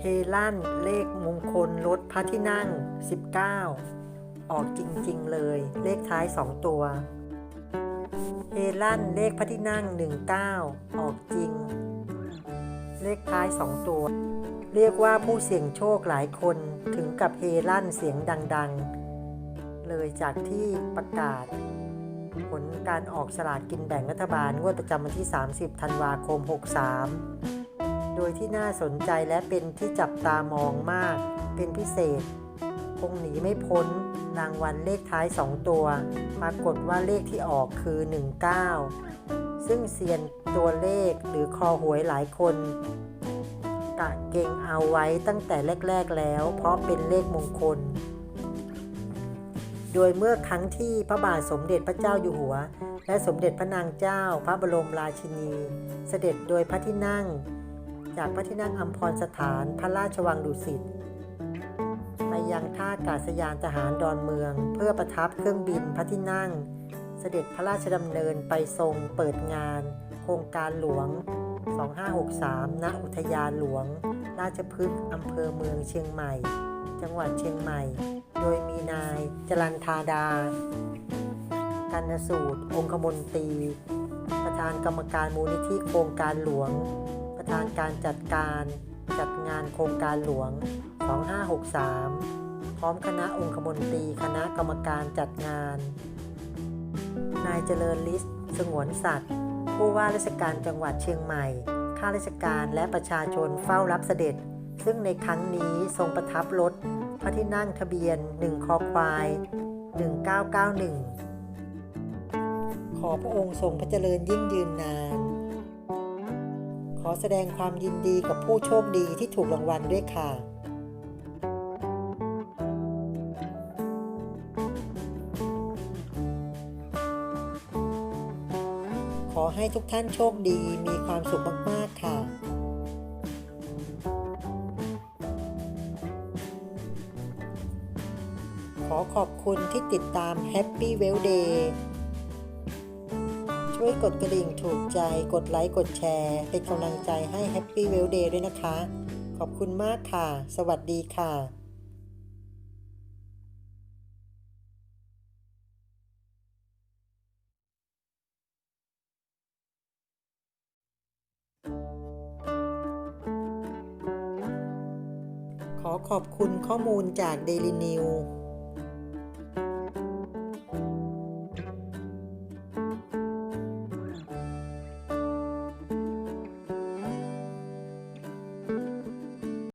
เฮลั่นเลขมงคลรถพระที่นั่ง 19 ออกจริงๆเลย เลขท้าย 2 ตัว เฮลั่นเลขพระที่นั่ง 19 ออกจริง เลขท้าย 2 ตัว เรียกว่าผู้เสี่ยงโชคหลายคนถึงกับเฮลั่นเสียงดังๆ เลยจากที่ประกาศ ผลการออกสลากกินแบ่งรัฐบาลงวดประจำวันที่ 30 ธันวาคม 63 โดยที่น่าสนใจและเป็นที่จับตามองมาก เป็นพิเศษ คงหนีไม่พ้นรางวัลเลขท้าย 2 ตัว ปรากฏว่าเลขที่ออกคือ 19 ซึ่งเซียนตัวเลขหรือคอหวยหลายคนกะเก่งเอาไว้ตั้งแต่แรก ๆ แล้ว เพราะเป็นเลขมงคล โดยเมื่อครั้งที่พระบาทสมเด็จพระเจ้าอยู่หัว และสมเด็จพระนางเจ้าพระบรมราชินี เสด็จโดยพระที่นั่ง จากพระที่นั่งอัมพรสถานพระราชวังดุสิตไปยังท่าอากาศยานทหารดอนเมือง เพื่อประทับเครื่องบินพระที่นั่ง เสด็จพระราชดำเนินไปทรงเปิดงาน โครงการหลวง 2563 ณ อุทยานหลวง ราชพฤกษ์อำเภอเมืองเชียงใหม่ จังหวัดเชียงใหม่ โดยมีนายจรันธาดากันสูตร องคมนตรี ประธานกรรมการมูลนิธิโครงการหลวง ประธานการจัดการจัดงานโครงการหลวง 2563 พร้อมคณะองคมนตรีคณะกรรมการจัดงาน นายเจริญลิศสงวนสัตว์ ผู้ว่าราชการจังหวัดเชียงใหม่ ข้าราชการและประชาชนเฝ้ารับเสด็จ ซึ่งในครั้งนี้ทรงประทับรถพระที่นั่งทะเบียน 1 คอควาย 1991 ขอพระองค์ทรงพระเจริญยิ่งยืนนาน ขอแสดงความยินดีกับผู้โชคดีที่ถูกรางวัลด้วยค่ะ ขอให้ทุกท่านโชคดีมีความสุขมาก ๆ ค่ะ ขอขอบคุณที่ติดตาม Happy Well Day ช่วยกดกระดิ่งถูกใจ กดไลค์ กดแชร์ เป็นกำลังใจให้ Happy Well Day ด้วยนะคะ ขอบคุณมากค่ะ สวัสดีค่ะขอขอบคุณข้อมูลจาก Daily New